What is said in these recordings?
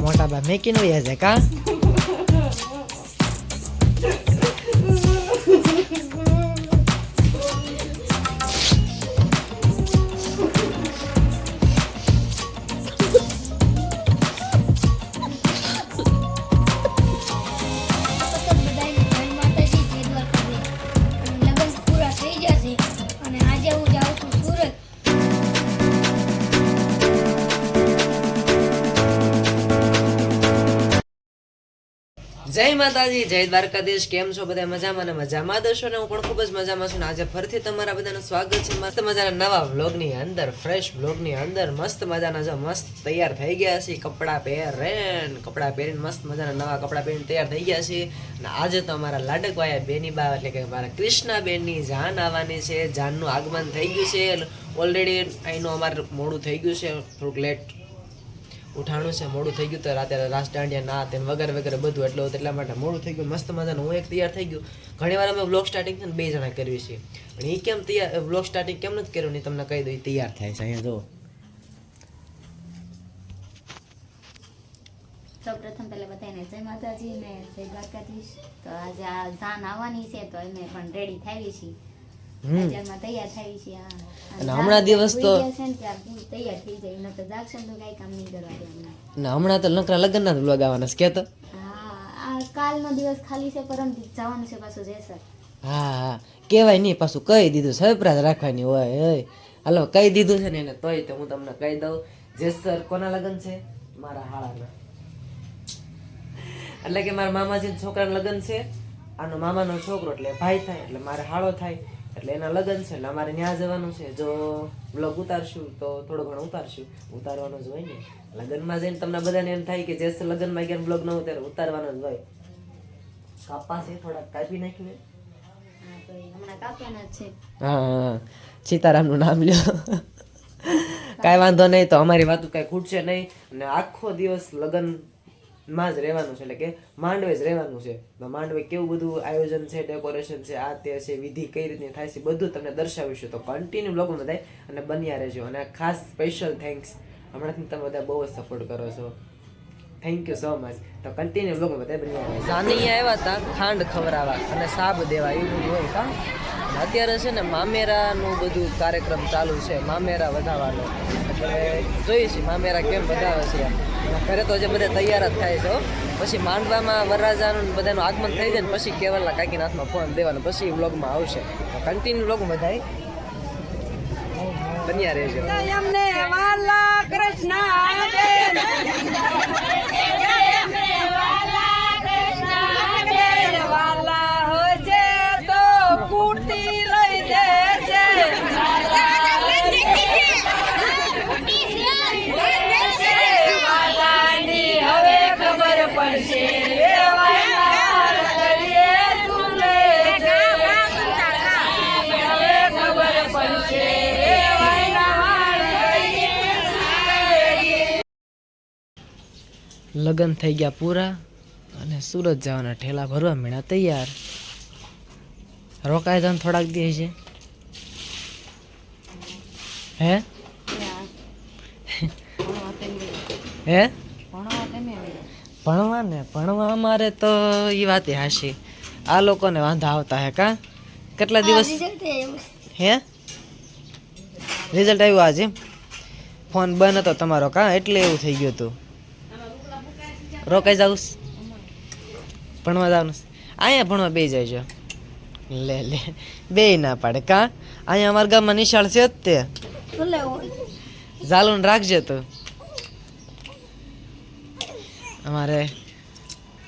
મોટા બા મેકીને વયા છે કા જય માતાજી, જય દ્વારકાધીશ, કેમ છો બધા? મજામાં ને મજામાં દશો ને? હું પણ ખૂબ જ મજામાં છું ને આજે ફરીથી તમારા બધાનું સ્વાગત છે. મસ્ત મજાના નવા વ્લોગની અંદર ફ્રેશ વ્લોગની અંદર, મસ્ત મજાના જો મસ્ત તૈયાર થઈ ગયા છે કપડાં પહેરેન, કપડાં પહેરીને મસ્ત મજાના નવા કપડાં પહેરીને તૈયાર થઈ ગયા છે અને આજે તો અમારા લાડકવાયા બેની બા, એટલે કે મારા કૃષ્ણા બેનની જાન આવવાની છે. જાનનું આગમન થઈ ગયું છે. ઓલરેડી અહીંનું અમારે મોડું થઈ ગયું છે. થોડુંક લેટ ઉઠાણું છે, મોડું થઈ ગયું તો રાતે રાસ દાંડિયા, ના, તેમ વગર વગર બધું એટલે એટલા માટે મોડું થઈ ગયું, મસ્ત મજાનું. હું એક તૈયાર થઈ ગયું. ઘણી વાર અમે બ્લોગ સ્ટાર્ટિંગ છે ને બે જણા કરવી છે પણ એ કેમ તૈયાર બ્લોગ સ્ટાર્ટિંગ કેમ નથી કર્યું ને તમને કહી દઉં તૈયાર થાય છે, અહીંયા જો. સૌપ્રથમ પહેલા બધાને જય માતાજી ને જય દ્વારકાધીશ. તો આજે આ જાન આવવાની છે તો અમે પણ રેડી થયેલી છીએ. તૈયાર અને હમણાં દિવસ તો- ને તૈયાર થઈ જાય ન તો તો કાંઈ કામ નહીં કરવા દે અમને હમણાં તો નકરા લગ્નના જ બ્લોગ આવવાના છે તો? કાલનો દિવસ ખાલી છે પરમથી જવાનું છે પાછું જેસર. હા હા. કહેવાય નહીં પાછું કહી દીધું સરપ્રાઈઝ રાખવાની હોય હાલો કહી દીધું છે ને એને તોય તો હું તમને કહી દઉં જેસર કોના લગ્ન છે? મારા હાળાના. એટલે કે મારા મામાજી છોકરાના લગ્ન છે. આનો મામાનો છોકરો એટલે ભાઈ થાય એટલે મારે હાળો થાય. એટલે એના લગ્ન છે એટલે અમારે ત્યાં જવાનું છે. જો બ્લોગ ઉતારશું તો થોડો ઘણો ઉતારશું. ઉતારવાનો જ હોય ને. લગ્નમાં જઈને તમને બધાને એમ થાય કે જે લગ્નમાં ગયા બ્લોગ ન ઉતારે ઉતારવાનો જ હોય. કાપા છે થોડાક કાપી નાખ્યું હા નું નામ લ્યો. કાંઈ વાંધો નહીં તો અમારી વાતું કાંઈ ખૂટશે નહીં. અને આખો દિવસ લગ્નમાં જ રહેવાનું છે, એટલે કે માંડવે જ રહેવાનું છે. માંડવે કેવું બધું આયોજન છે ડેકોરેશન છે, આ તે છે, વિધિ કઈ રીતની થાય છે, બધું તમને દર્શાવીશું. તો કન્ટિન્યુ બ્લોગમાં થાય અને બન્યા રહેજો. અને ખાસ સ્પેશિયલ થેન્ક્સ હમણાંથી તમે બધા બહુ જ સપોર્ટ કરો છો. થેન્ક યુ સો મચ તો કન્ટિન્યુ બ્લોગ બધા બન્યા અહીંયા આવ્યા હતા ખાંડ ખવરાવા અને સાબ દેવા એવું બધું હોય કા? અત્યારે છે ને મામેરાનું બધું કાર્યક્રમ ચાલુ છે, મામેરા વધારવાનો એટલે જોઈએ છીએ મામેરા કેમ વધારે છે ઘરે તો જે બધા તૈયાર જ થાય છે પછી માંડવામાં વરરાજાનું બધાનું આગમન થઈ જાય ને પછી કેવલના કાકીનાથમાં ફોન દેવાનો. પછી વ્લોગમાં આવશે. કન્ટિન્યુ વ્લોગ બધાય. બન્યા રહેજો. લગ્ન થઈ ગયા પૂરા અને સુરત જવાના ઠેલા ભરવા મીણા તૈયાર. રોકાય જવાનું થોડાક દે છે. હે? હે? ભણવા ને ભણવા અમારે તો એ વાત હાશી. આ લોકોને વાંધા આવતા હે કા? કેટલા દિવસ? હે? રિઝલ્ટ આવ્યું આજે? ફોન બંધ હતો તમારો કા? એટલે એવું થઈ ગયું હતું. રોકાઈ જાઉં ભણવા જવાનું છે? અહીંયા ભણવા બે જાય લે લે. બે ના પાડે. કા? અહીંયા અમારા ગામમાં નિશાળ છે જ તે ઝાલુન રાખજે તું. અમારે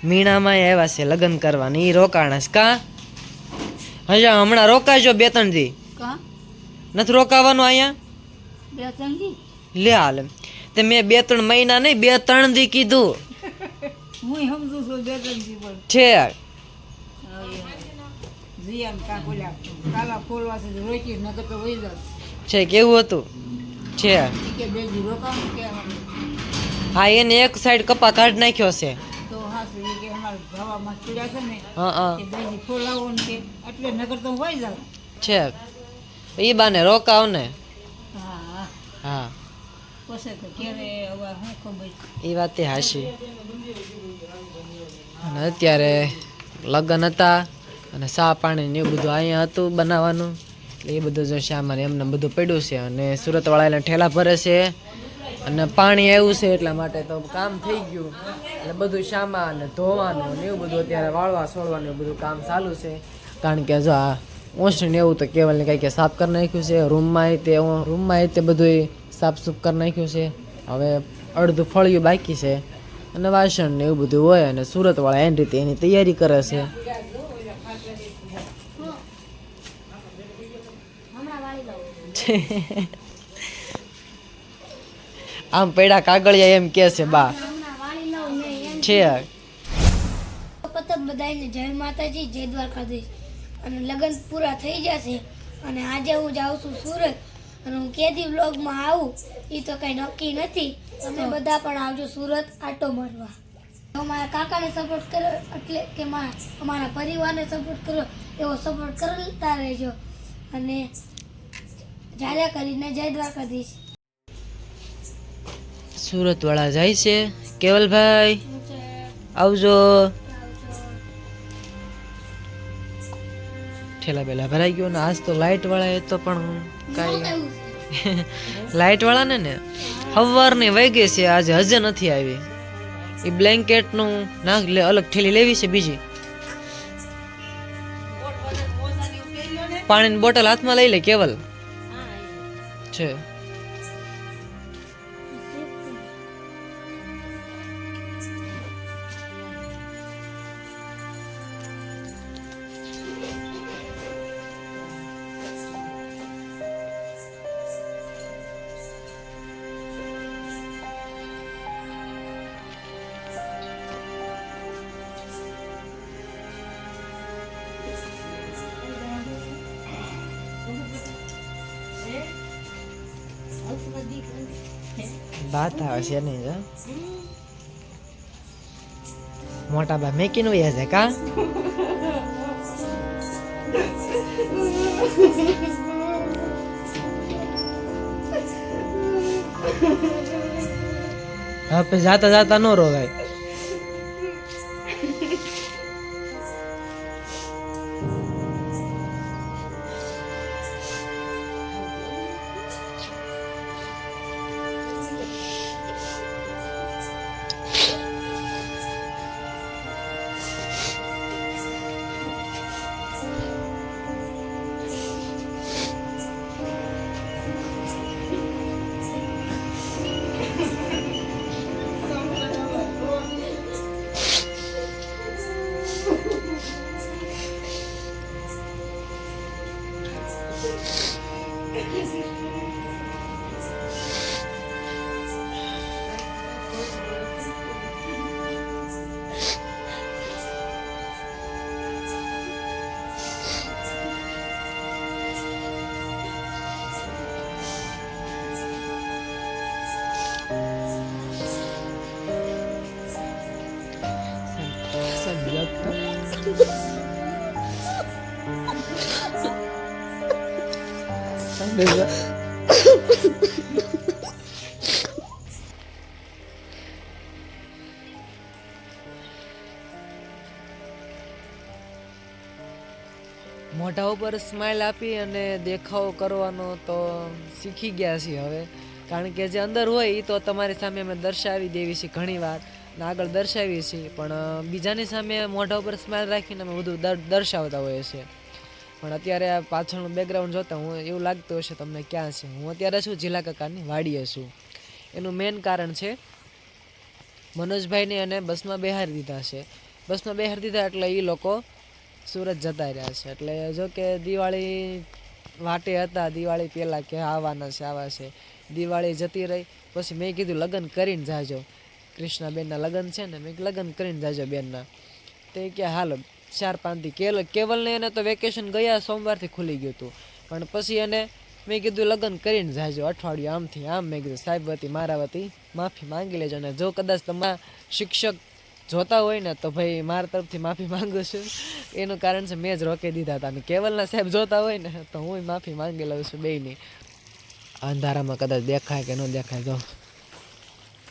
મીણામાં આવ્યા છે લગ્ન કરવાની. ઈ રોકાણા કા? હજા હમણાં રોકાજો બે ત્રણ દી. નથી રોકાવાનું અહીંયા? બે ત્રણ લે હાલ તે મેં બે ત્રણ મહિના નહીં બે ત્રણ દી કીધું. હું સમજુ છું ત્રણ જીવન છે કાલા ફોલવા છે રોકી નગર તો વહી જાત. છે કેવું હતું? છે કે બે જી કે હા એને એક સાઈડ કપા કાઢ નાખ્યો છે. તો હા ઈ કે અમારે હવામાં ચીડ્યા છે ને હા હા. એ બે ફોલાવો ને કે એટલે નકર તો વહી જાવ છે એ બાને રોકાવ ને. હા. હા. પછી તો એ વાત હાશી. અને અત્યારે લગ્ન હતા અને સા પાણી ને એવું બધું અહીંયા હતું બનાવવાનું. એટલે એ બધું જો શ્યામાને એમને બધું પડ્યું છે અને સુરતવાળા એને ઠેલા ભરે છે. અને પાણી આવ્યું છે એટલા માટે તો કામ થઈ ગયું. એટલે બધું શામાં અને ધોવાનું ને એવું બધું અત્યારે વાળવા છોડવાનું બધું કામ ચાલુ છે. કારણ કે જો આ ઓછું ને એવું તો કેવલને કંઈક સાફ કરી નાખ્યું છે. રૂમમાં તે રૂમમાં તે બધું સાફ સૂફ કરી નાખ્યું છે. હવે અડધું ફળિયું બાકી છે અને વાસણ ને એવું બધું હોય અને સુરતવાળા એની રીતે એની તૈયારી કરે છે. આમ પૈડા કાગળિયા એમ કે છે બા. છે. બધાને જય માતાજી, જય દ્વારકાધીશ. અને લગ્ન પૂરા થઈ જશે. અને આજે હું જાઉં છું સુરત. અને હું કેદી બ્લોગમાં આવું એ તો કંઈ નક્કી નથી. તમે બધા પણ આવજો સુરત આટો મારવા. અમારા કાકાને સપોર્ટ કરો એટલે કે મારા અમારા પરિવારને સપોર્ટ કરો એવો સપોર્ટ કરતા રહેજો. અને જાજા કરીને જય દ્વારકાધીશ. સુરતવાળા જાય છે. કેવલભાઈ આવજો. ઠેલા બેલા. ભરાઈ ગયો ને આજ તો લાઇટ વાળા એ તો પણ કાંઈ લાઇટ વાળા ને ને? સવારની ગઈ છે આજે હજે નથી આવી. એ બ્લેન્કેટનું લે અલગ ઠેલી લેવી છે બીજી. પાણીની બોટલ હાથમાં લઈ લે કેવલ? છે. વાત આવે છે નહીં જો મોટા બા મેકીને વયા છે કા? હા પછી જાતા જાતા ન રોવાય. મોઢા ઉપર સ્માઇલ આપી અને દેખાવ કરવાનો તો શીખી ગયા છીએ હવે. કારણ કે જે અંદર હોય એ તો તમારી સામે અમે દર્શાવી દેવી છે ઘણી વાર ને આગળ દર્શાવીએ છીએ. પણ બીજાની સામે મોઢા ઉપર સ્માઇલ રાખીને અમે બધું દર- દર્શાવતા હોઈએ છીએ. પણ અત્યારે આ પાછળનું બેકગ્રાઉન્ડ જોતા હું એવું લાગતું હશે તમને ક્યાં છે. હું અત્યારે છું જિલ્લા કાકાની વાડીએ છું. એનું મેઇન કારણ છે મનોજભાઈને અને બસમાં બેહારી દીધા છે. બસમાં બેહારી દીધા એટલે એ લોકો સુરત જતા રહ્યા છે. એટલે જો કે દિવાળી વાટે હતા, દિવાળી પહેલાં કે આવવાના છે, આવા છે. દિવાળી જતી રહી, પછી મેં કીધું લગ્ન કરીને જાજો. કૃષ્ણાબેનના લગ્ન છે ને, મેં લગ્ન કરીને જાજો બેનના. તે કે હાલો ચાર પાંચથી કેવલ કેવલને એને તો વેકેશન ગયા, સોમવારથી ખુલી ગયું હતું પણ પછી એને મેં કીધું, લગ્ન કરીને જાજો, અઠવાડિયું આમથી આમ. મેં કીધું, સાહેબ વતી, મારા વતી, માફી માંગી લેજો અને જો કદાચ તમારા શિક્ષક જોતા હોય ને, તો ભાઈ મારા તરફથી માફી માંગુ છું. એનું કારણ છે મેં જ રોકી દીધા હતા. અને કેવલના સાહેબ જોતા હોય ને, તો હું માફી માંગી લઉં છું બેયની. અંધારામાં કદાચ દેખાય કે ન દેખાય, તો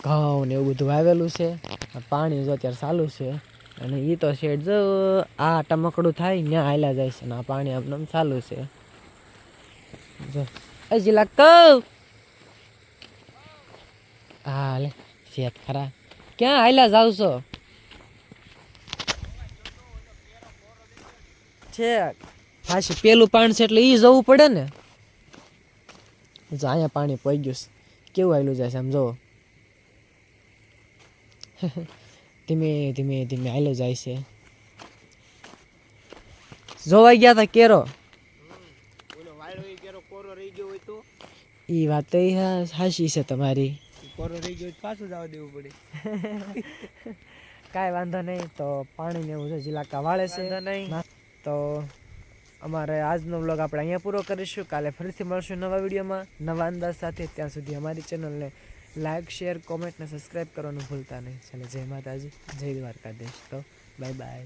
ઘઉં ને એવું બધું વાવેલું છે. પાણી જો અત્યારે ચાલુ છે. અને એ તો શેડ જો, આ ટમકડું થાય ત્યાં હાલ્યા જાય છે આ પાણી આમ ચાલુ છે. જો, હજી લાગતો? હા શેત ખરા. ક્યાં હાલ્યા જાવ છો? છે હાશી પેલું પાણી છે એટલે એ જવું પડે ને. જો, અહીંયા પાણી પડી ગયું કેવું આવેલું જાય છે આમ જુઓ. ધીમે ધીમે ધીમે. હાલો જાય છે. જોવાઈ ગયા તા કેરો? એ વાત તો હાશી છે તમારી. કોરો રહી ગયો પાછું જવા દેવું પડે. કાંઈ વાંધો નહીં તો પાણી ને એવું છે જીલાકા વાળે છે. નહીં. તો અમારે આજનો બ્લોગ આપણે અહીંયા પૂરો કરીશું. કાલે ફરીથી મળશું નવા વિડીયોમાં. નવા અંદાજ સાથે ત્યાં સુધી અમારી ચેનલને લાઈક શેર કોમેન્ટ ને સબસ્ક્રાઈબ કરવાનું ભૂલતા નહીં. અને જય માતાજી, જય દ્વારકાધીશ. તો બાય બાય